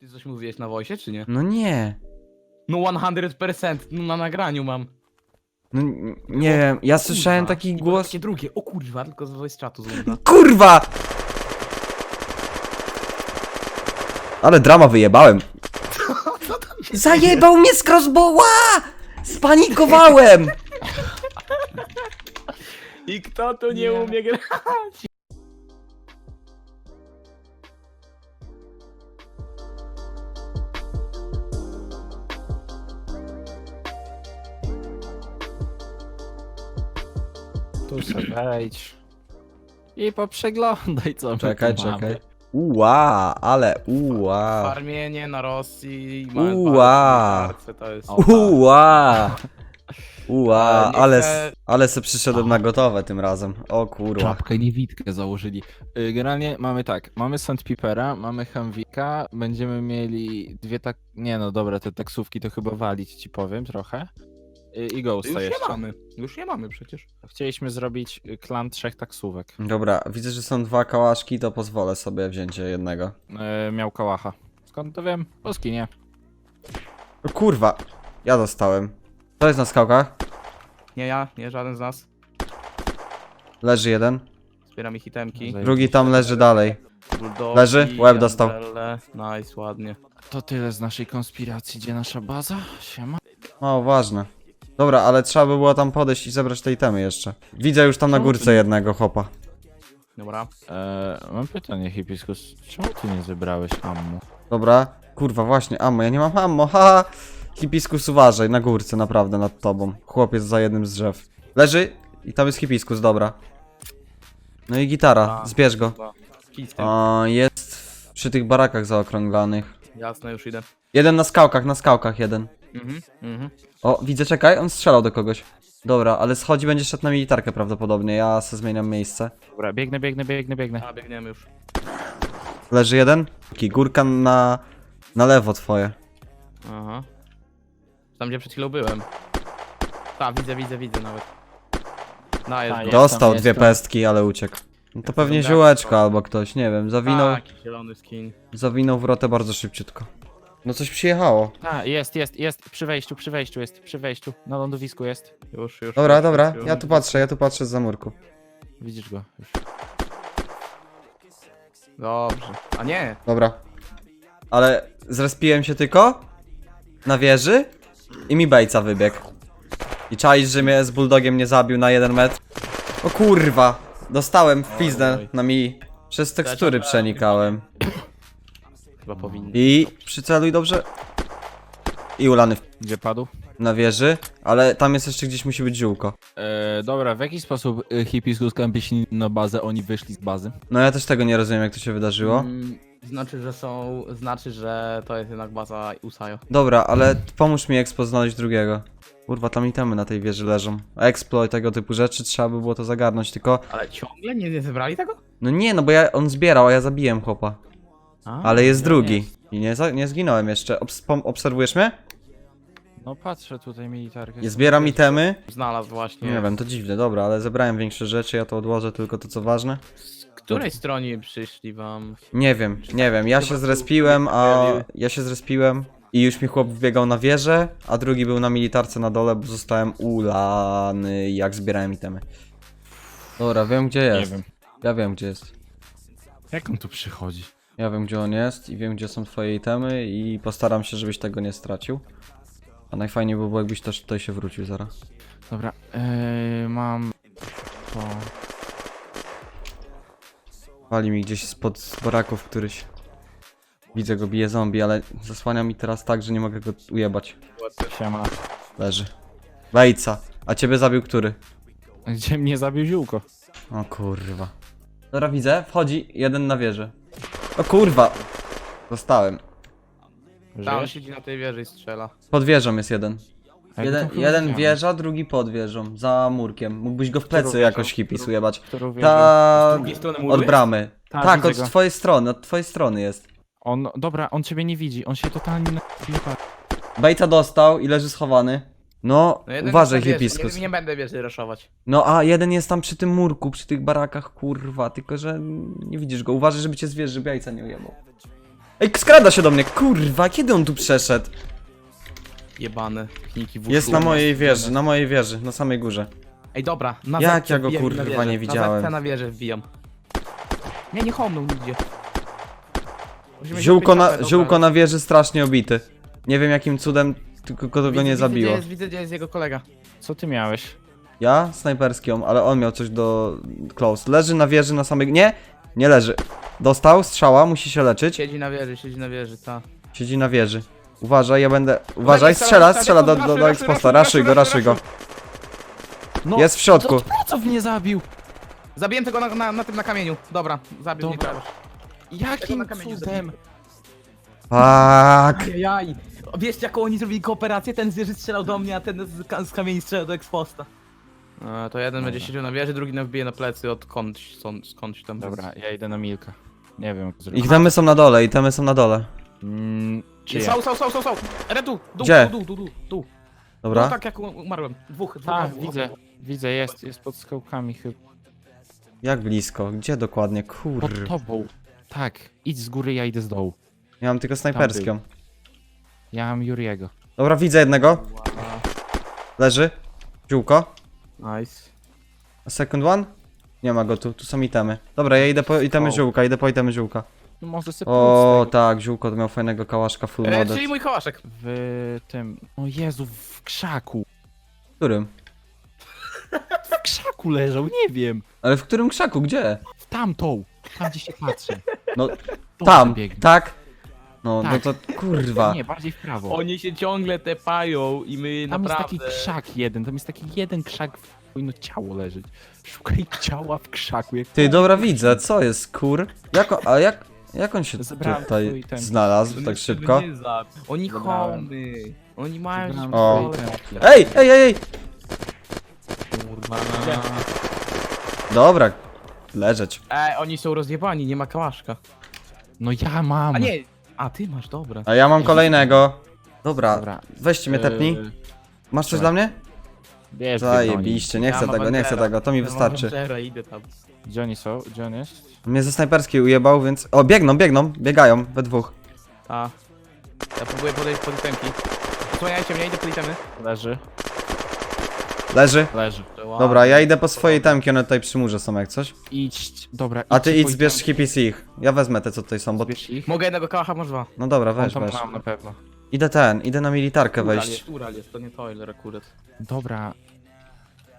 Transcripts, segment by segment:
Ty coś mówiłeś na voice, czy nie? No nie. No 100%, no na nagraniu mam. No n- nie wiem, ja słyszałem Kurwa. taki I było głos. Takie drugie, o kurwa, tylko z voice chatu. Kurwa! Ale drama wyjebałem. Zajebał mnie z crossbowa! Spanikowałem! I kto tu nie, Nie. umie grać? Tu sobie wejdź. I poprzeglądaj co my Czekaj, tu mamy. czekaj. Uła, ale uła. Farmienie na Rosji, mamy Uła. parę to jest... O. Uła. Uła, Ale nie ale, chcę- ale se przyszedłem na gotowe tym razem. O kurwa. Czapkę niewidkę założyli. Y, Generalnie mamy tak, mamy Sandpipera, mamy Hamwika, będziemy mieli dwie tak... Nie no dobra, te taksówki to chyba walić ci powiem trochę. Y, I Ghosta Już je jeszcze. mamy, już je mamy przecież. Chcieliśmy zrobić y, klan trzech taksówek. Dobra, widzę, że są dwa kałaszki, to pozwolę sobie wziąć jednego. Y, miał kałacha. Skąd to wiem? Polski nie. O kurwa, ja dostałem. To jest na skałkach. Nie ja, nie żaden z nas. Leży jeden. Zbieram ich itemki. Drugi tam leży dalej. Bulldogi, Leży? Łeb dostał. Umbrelle. Nice, ładnie. To tyle z naszej konspiracji. Gdzie nasza baza? Siema. O, ważne. Dobra, ale trzeba by było tam podejść i zebrać te itemy jeszcze. Widzę już tam na górce jednego chopa. Dobra. E, mam pytanie, Hipiskus. Czemu ty nie zebrałeś ammo? Dobra. Kurwa, właśnie, ammo. Ja nie mam ammo, haha. Hipiskus, uważaj, na górce, naprawdę, nad tobą. Chłopiec za jednym z drzew. Leży i tam jest hipiskus, dobra. No i gitara, zbierz go. O, jest przy tych barakach zaokrąglanych. Jasne, już idę. Jeden na skałkach, na skałkach jeden. Mhm, mhm. O, widzę, czekaj, on strzelał do kogoś. Dobra, ale schodzi, będzie szedł na militarkę prawdopodobnie, ja se zmieniam miejsce. Dobra, biegnę, biegnę, biegnę, biegnę. A, biegniemy już. Leży jeden. Taki górka na, na lewo twoje. Aha. Tam, gdzie przed chwilą byłem. A, widzę, widzę, widzę nawet. No, jest go. jest. Dostał tam, dwie jest. pestki, ale uciekł. No to pewnie Zobaczmy. ziółeczko albo ktoś, nie wiem, zawinął, Taki zielony skin. zawinął wrotę bardzo szybciutko. No coś przyjechało. A, jest, jest, jest. Przy wejściu, przy wejściu jest, przy wejściu. Na lądowisku jest. Już, już. Dobra, już, dobra, już, ja tu patrzę, ja tu patrzę z zamurku. Widzisz go już. Dobrze. A nie! Dobra. Ale zrespiłem się tylko na wieży i mi bejca wybiegł. I czaisz, że mnie z bulldogiem nie zabił na jeden metr. O kurwa, dostałem w pizdę Oj. na mi. Przez tekstury przenikałem. Chyba powinni. I przyceluj dobrze. I ulany w- Gdzie padł? na wieży, ale tam jest jeszcze gdzieś musi być ziółko. E, dobra, w jaki sposób y, Hipiskus kampisi na bazę, oni wyszli z bazy? No ja też tego nie rozumiem jak to się wydarzyło. Mm, znaczy, że są. Znaczy, że to jest jednak baza Usayo. Dobra, ale pomóż mi Expo znaleźć drugiego. Kurwa, tam itemy na tej wieży leżą. Explo i tego typu rzeczy trzeba by było to zagarnąć, tylko... Ale ciągle nie, nie zebrali tego? No nie, no bo ja, on zbierał, a ja zabiłem chłopa. A, Ale jest ja drugi. nie. I nie, za, nie zginąłem jeszcze. Obs pom- obserwujesz mnie? No patrzę tutaj militarkę. Nie zbieram itemy. Znalazł właśnie. Nie wiem, to dziwne, dobra, ale zebrałem większe rzeczy, ja to odłożę tylko to co ważne. Z której stronie przyszli wam? Nie wiem, nie wiem, ja się zrespiłem, a ja się zrespiłem i już mi chłop wbiegał na wieżę, a drugi był na militarce na dole, bo zostałem ulany jak zbierałem itemy. Dobra, wiem gdzie Nie jest. wiem. Ja wiem gdzie jest. Jak on tu przychodzi? Ja wiem gdzie on jest i wiem gdzie są twoje itemy i postaram się, żebyś tego nie stracił. A najfajniej by było jakbyś też tutaj się wrócił zaraz. Dobra, e, mam to. Wali mi gdzieś spod baraków któryś. Widzę go, bije zombie, ale zasłania mi teraz tak, że nie mogę go ujebać. Siema. Leży. Wejca. A ciebie zabił który? Gdzie mnie zabił ziółko? O kurwa. Dobra, widzę. Wchodzi jeden na wieżę. O kurwa. Zostałem. Tam Żyjesz? siedzi na tej wieży i strzela. Pod wieżą jest jeden. Jeden, jeden wieża, drugi pod wieżą. Za murkiem. Mógłbyś go w plecy wieżą? jakoś hippie ujebać. Którą wieżę? Ta... Z drugiej strony muru Od jest? bramy. Ta, Tak, widzę od go. twojej strony, od twojej strony jest. On, dobra, on ciebie nie widzi, on się totalnie na... nie patrzy. Bejca dostał i leży schowany. No, No jeden uważaj jest na wieży, hipiskus. Nie, nie będę wieży raszować. No a jeden jest tam przy tym murku, przy tych barakach, kurwa, tylko że nie widzisz go. Uważaj, żeby cię zwierzy bajca nie ujebał. Ej, skrada się do mnie, kurwa, kiedy on tu przeszedł? Jebane techniki w Jest na mojej wieży, na mojej wieży, na samej górze. Ej, dobra, na Jak ja go, wbijam kurwa, na wieżę. nie widziałem? Na zetce na wieżę wbijam. Nie, nie homnął nigdzie. Musimy się Ziółko na, ziółko na wieży strasznie obity. Nie wiem jakim cudem, tylko go Widzę, nie widzę, zabiło. Gdzie jest, widzę, gdzie jest jego kolega. Co ty miałeś? Ja? Snajperski, ale on miał coś do close. Leży na wieży na samej... Nie! Nie leży. Dostał strzała, musi się leczyć. Siedzi na wieży, siedzi na wieży, ta. Siedzi na wieży. Uważaj, ja będę... Uważaj, strzela, strzela, do, do, do eksposta. raszuj, go, raszuj, go. No, Jest w środku. Co, co mnie zabił? Zabiłem tego na, na, na tym na kamieniu. Dobra, zabił Dobra. mnie Jakim na kamieniu cudem? Fuck. Ajajaj. Wiesz jaką oni zrobili kooperację? Ten z wieży strzelał do mnie, a ten z, ka- z kamieni strzelał do eksposta. E, to jeden będzie siedział na wieży, drugi nam wbije na plecy odkądś, skąd, skądś tam. Dobra, ja idę na Milka. Nie wiem, jak to zrobić. Ich temy są na dole, i temy są na dole. Mm, czy Są, są, są, są, są! Retu! Dół, Gdzie? dół, dół, dół, dół. No Dobra? tak jak umarłem. Dwóch, dwóch. Tak, dwóch. widzę, widzę, jest, jest pod skałkami chyba. Jak blisko? Gdzie dokładnie? Pod Kur... tobą. Tak, idź z góry, ja idę z dołu. Ja mam tylko snajperską. Ja mam Juriego. Dobra, widzę jednego. Leży. Ziółko. Nice. A second one? Nie ma go tu, tu są itemy. Dobra, ja idę po itemy ziółka, idę po itemy ziółka. No może sobie O, pójść tak, ziółko miał fajnego kałaszka full E, modded. czyli mój kołaszek. w tym... O Jezu, w krzaku. W którym? W krzaku leżał, nie wiem. Ale w którym krzaku? Gdzie? W tamtą. Tam gdzie się patrzy. No, Dobrze tam, biegnie. tak? No, Tak. no to kurwa. Nie, bardziej w prawo. Oni się ciągle tepają i my Tam jest naprawdę... taki krzak jeden, tam jest taki jeden krzak, w powinno ciało leżeć. Szukaj ciała w krzaku. Jak Ty, dobra, widzę, co jest, kur? Jak on, a jak, jak on się Zebrałem tutaj twój ten- znalazł tak szybko? Oni Zebrałem. homy. Oni mają O. swoje pole. temple. Ej, ej, ej, ej! Kurwa. Dobra, leżeć. Ej, oni są rozjebani, nie ma kałaszka. No ja mam. A nie, a ty masz, dobra. A ja mam kolejnego. Dobra, Dobra. weźcie mnie tepnij. Yy, Masz coś dla mnie? Bierz Zajebiście, nie Ja chcę mam tego, nie chcę tego, to mi Ja mam wystarczy. Avengera, idę tam. Gdzie oni są? Gdzie on jest? Mnie ze snajperskiej ujebał, więc... O, biegną, biegną, biegają, we dwóch. A. Ja próbuję podejść pod itemki. Osłaniajcie mnie, idę po itemy. Leży. Leży. Leży. Dobra, ja idę po swoje temki, one tutaj przy murze są jak coś. Idź, dobra. A ty idź zbierz hippies ich. Ja wezmę te co tutaj są, bo... Zbierz ich. Mogę jednego kałacha, może dwa. No dobra, On weź, tam weź. mam na pewno. Idę ten, idę na militarkę Ural wejść. jest, Ural jest, to nie toiler akurat. Dobra.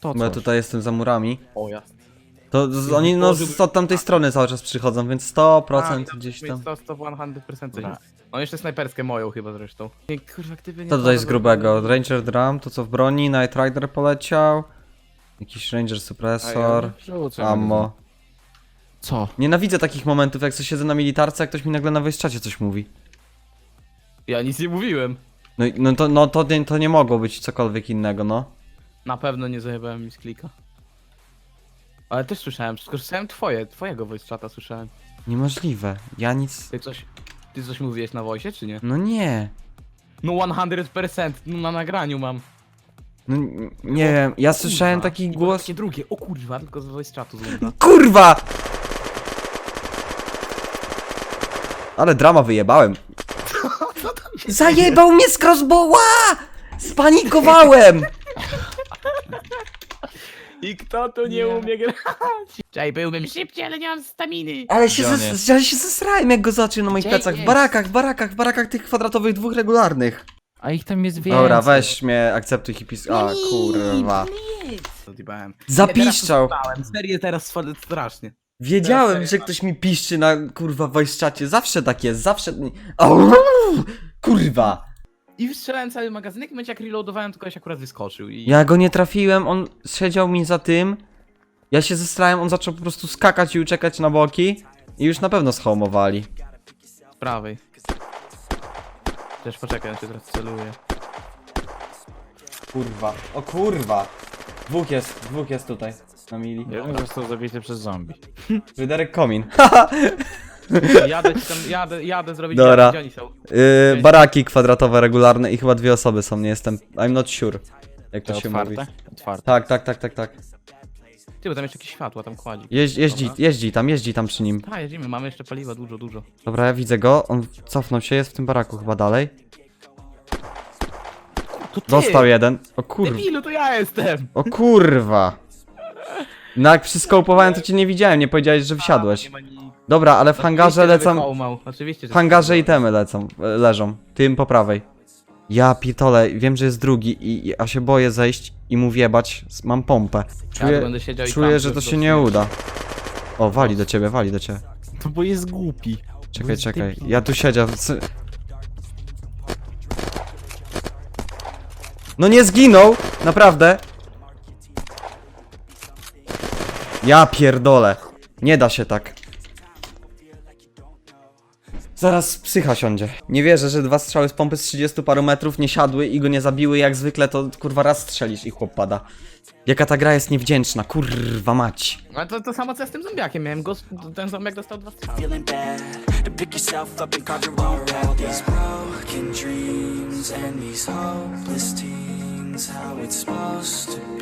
To Bo ja coś. tutaj jestem za murami. O jasne. To z, oni no z, od tamtej strony cały czas przychodzą, więc 100% gdzieś tam. 100, 100, 100% Dobra. No jeszcze snajperskę moją chyba zresztą. Nie, kurwa, gdyby nie Co tutaj z grubego? Ranger Drum, to co w broni, Night Rider poleciał. Jakiś Ranger Suppressor, ammo. Co? Nienawidzę takich momentów, jak coś siedzę na militarce, jak ktoś mi nagle na czacie coś mówi. Ja nic nie mówiłem. No, i- no to, no to, nie, to nie mogło być cokolwiek innego, no. Na pewno nie zajebałem mi z klika. Ale też słyszałem, skorzystałem twoje, twojego voice chata słyszałem. Niemożliwe. Ja nic... Ty coś, ty coś mówiłeś na voice, czy nie? No nie. No 100%, no na nagraniu mam. No n- nie wiem, ja słyszałem Kurwa. taki było głos... Takie drugie, o kurwa, tylko z voice chatu. KURWA! Ale drama wyjebałem. Zajebał mnie z crossbowa! Spanikowałem! I kto tu nie, Nie. umie grać? Czaj, byłbym szybciej, ale nie mam staminy. Ale się, Gdzie on zes- jest? ja się zesrałem jak go zobaczyłem na moich Gdzie plecach. W jest? barakach, w barakach, w barakach tych kwadratowych, dwóch regularnych. A ich tam jest więcej. Dobra, weź mnie, akceptuj hipis... A, kurwa. Zjebałem. Zapiszczał. Serio teraz swa- strasznie. Wiedziałem, że ktoś mi piszczy na kurwa voice czacie. Zawsze tak jest, zawsze... Au! Kurwa. I strzelałem cały magazynek, w momencie jak reloadowałem, to koleś akurat wyskoczył i... Ja go nie trafiłem, on siedział mi za tym. Ja się zestrałem, on zaczął po prostu skakać i uciekać na boki. I już na pewno schomowali. Z prawej. Też poczekaj, on się teraz celuje. Kurwa, o kurwa. Dwóch jest, dwóch jest tutaj. Na mili. Jeden został zabity przez zombie. Fryderyk Komin. Jadę ci tam, jadę, jadę zrobić... Dobra. Gdzie oni są? Yy, baraki kwadratowe regularne i chyba dwie osoby są, nie jestem. I'm not sure. Jak to się otwarte? mówi. Otwarte. Tak, tak, tak, tak, tak. Ty, bo tam jeszcze jakieś światła tam kładzi. Jeździ, jeździ, Dobra. jeździ tam, jeździ tam przy nim. Tak, jedziemy, mamy jeszcze paliwa dużo, dużo. Dobra, ja widzę go, on cofnął się, jest w tym baraku chyba dalej. To ty! Dostał jeden. O kurwa. Debilu, to ja jestem! O kurwa. No jak przyskopowałem, to cię nie widziałem, nie powiedziałeś, że Nie wsiadłeś. ma nic. Dobra, ale w hangarze Oczywiście, żeby lecą... kołmał. Oczywiście, że W hangarze itemy lecą, e, leżą. Tym po prawej. Ja pitole, wiem, że jest drugi, i, i, a się boję zejść i mu wjebać. S- Mam pompę. Ja tu Czuję, będę siedział i czuję tam że to się nie uda. O, wali do ciebie, wali do ciebie. To bo jest głupi. Czekaj, jest czekaj. debil. Ja tu siedział. c- No nie zginął! Naprawdę! Ja pierdolę. Nie da się tak. Zaraz psycha siądzie. Nie wierzę, że dwa strzały z pompy z 30 paru metrów nie siadły i go nie zabiły. Jak zwykle to kurwa raz strzelisz i chłop pada. Jaka ta gra jest niewdzięczna, kurwa mać. Ale to, to samo co ja z tym zombiakiem, miałem go, ten zombiak dostał dwa strzały. feeling bad to pick yourself up and carve your own path. These broken dreams and these hopeless teens, how it's supposed to